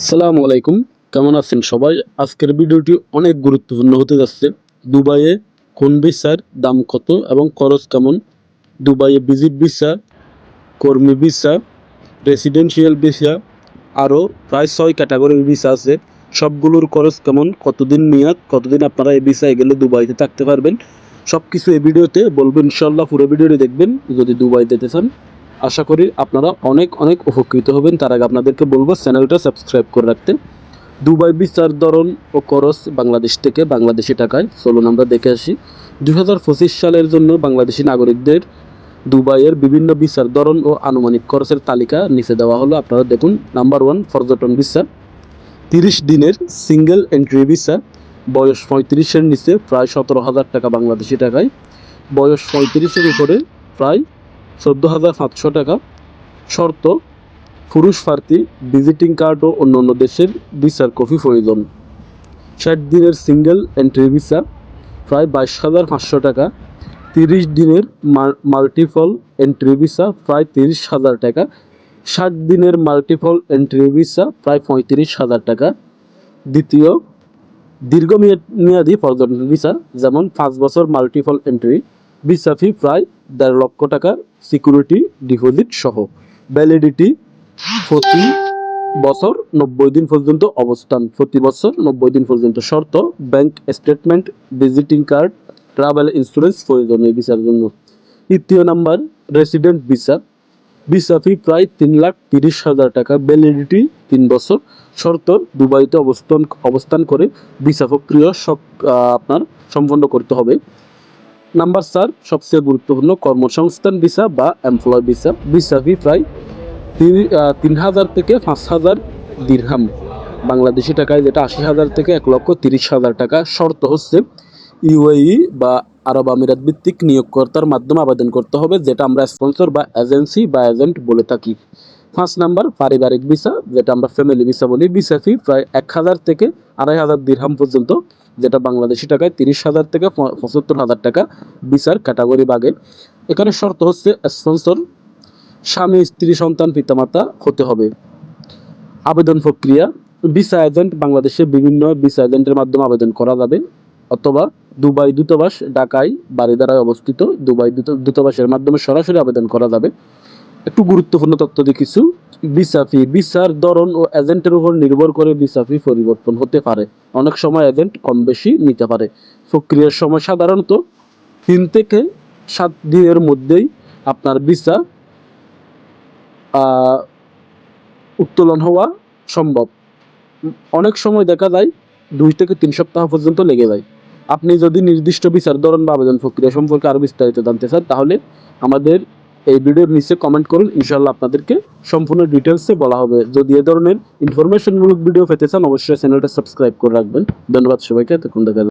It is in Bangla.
আসসালামু আলাইকুম। কেমন আছেন সবাই? আজকের ভিডিওটি অনেক গুরুত্বপূর্ণ হতে যাচ্ছে। দুবাইয়ে কোন ভিসার দাম কত এবং খরচ কেমন? দুবাইয়ে ভিজিট ভিসা, কর্মী ভিসা রেসিডেন্সিয়াল ভিসা, আরও প্রায় ছয় ক্যাটাগরির ভিসা আছে। সবগুলোর খরচ কেমন? কতদিন মেয়াদ? কতদিন আপনারা এই ভিসায় গেলে দুবাইতে থাকতে পারবেন? সব কিছু এই ভিডিওতে বলব। ইনশাল্লাহ পুরো ভিডিওটি দেখবেন। যদি দুবাই যেতে চান আশা করি আপনারা অনেক অনেক উপকৃত হবেন। তার আগে আপনাদেরকে বলব, চ্যানেলটা সাবস্ক্রাইব করে রাখতে। দুবাই বিচার ধরন ও খরচ বাংলাদেশ থেকে বাংলাদেশি টাকায়। চলুন আমরা দেখে আসি। দু হাজার পঁচিশ সালের জন্য বাংলাদেশি নাগরিকদের দুবাইয়ের বিভিন্ন বিচার ধরন ও আনুমানিক খরচের তালিকা নিচে দেওয়া হলো। আপনারা দেখুন, নাম্বার ওয়ান, পর্যটন ভিসা তিরিশ দিনের সিঙ্গেল এন্ট্রি ভিসা। বয়স পঁয়ত্রিশের নিচে প্রায় সতেরো হাজার টাকা বাংলাদেশি টাকায়। বয়স পঁয়ত্রিশের উপরে প্রায় চোদ্দ হাজার সাতশো টাকা। শর্ত, পুরুষ প্রার্থী, ভিজিটিং কার্ড ও অন্যান্য দেশের ভিসার কপি প্রয়োজন। ষাট দিনের সিঙ্গেল এন্ট্রি ভিসা, প্রায় বাইশ হাজার পাঁচশো টাকা। তিরিশ দিনের মাল্টিপল এন্ট্রি ভিসা, প্রায় তিরিশ হাজার টাকা। ষাট দিনের মাল্টিপল এন্ট্রি ভিসা, প্রায় পঁয়ত্রিশ হাজার টাকা। দ্বিতীয়, দীর্ঘমেয়াদ মেয়াদী পর্যটন ভিসা, যেমন পাঁচ বছর মাল্টিপল এন্ট্রি। ভিসা ফি প্রায় দেড় লক্ষ টাকা সিকিউরিটি ডিপোজিট সহ। ভ্যালিডিটি প্রতি বছর নব্বই দিন পর্যন্ত অবস্থান। প্রতি বছর নব্বই দিন পর্যন্ত শর্ত, bank statement, visiting card, travel insurance প্রয়োজন এই ভিসার জন্য। তৃতীয় number, resident visa. Visa fee প্রায় তিন লাখ তিরিশ হাজার টাকা ভ্যালিডিটি তিন বছর শর্ত দুবাইতে অবস্থান অবস্থান করে ভিসা প্রক্রিয়া সব আপনার সম্পন্ন করতে হবে। নাম্বার চার সবচেয়ে গুরুত্বপূর্ণ কর্মসংস্থান ভিসা বা এমপ্লয় ভিসা। ভিসা ফি প্রায় তিন- হাজার থেকে পাঁচ হাজার দিরহাম। বাংলাদেশি টাকায় যেটা আশি হাজার থেকে এক লক্ষ তিরিশ হাজার টাকা শর্ত হচ্ছে ইউএই বা আরব আমিরাত ভিত্তিক নিয়োগকর্তার মাধ্যমে আবেদন করতে হবে, যেটা আমরা স্পন্সর বা এজেন্সি বা এজেন্ট বলে থাকি। পাঁচ নাম্বার, পারিবারিক ভিসা, যেটা আমরা ফ্যামিলি ভিসা বলি, ভিসা ফি প্রায় এক হাজার থেকে আড়াই হাজার দিরহাম পর্যন্ত যেটা বাংলাদেশি টাকায় তিরিশ হাজার থেকে পঁচাত্তর হাজার টাকা বিচার ক্যাটাগরি বাগে এখানে শর্ত হচ্ছে স্পন্সর স্বামী, স্ত্রী, সন্তান, পিতামাতা হতে হবে। আবেদন প্রক্রিয়া ভিসা এজেন্ট বাংলাদেশে বিভিন্ন ভিসা এজেন্টের মাধ্যমে আবেদন করা যাবে। অথবা দুবাই দূতাবাস ঢাকায় বারিধারায় অবস্থিত দুবাই দূত- দূতাবাসের মাধ্যমে সরাসরি আবেদন করা যাবে। একটু গুরুত্বপূর্ণ তথ্য দিয়ে কিছু ভিসা ফি ভিসার ধরন ও এজেন্টের উপর নির্ভর করে ভিসা ফি পরিবর্তন হতে পারে। অনেক সময় এজেন্ট কম বেশি নিতে পারে। প্রক্রিয়ার সময় সাধারণত তিন থেকে সাত দিনের মধ্যেই আপনার আহ, উত্তোলন হওয়া সম্ভব। অনেক সময় দেখা যায় দুই থেকে তিন সপ্তাহ পর্যন্ত লেগে যায়। আপনি যদি নির্দিষ্ট বিচার ধরন বা আবেদন প্রক্রিয়া সম্পর্কে আরও বিস্তারিত জানতে চান তাহলে আমাদের এই ভিডিওর নিচে কমেন্ট করুন ইনশাল্লাহ আপনাদেরকে সম্পূর্ণ ডিটেলসে বলা হবে যদি এ ধরনের ইনফরমেশনমূলক ভিডিও পেতে চান, অবশ্যই চ্যানেলটা সাবস্ক্রাইব করে রাখবেন ধন্যবাদ সবাইকে, এতক্ষণ দেখা।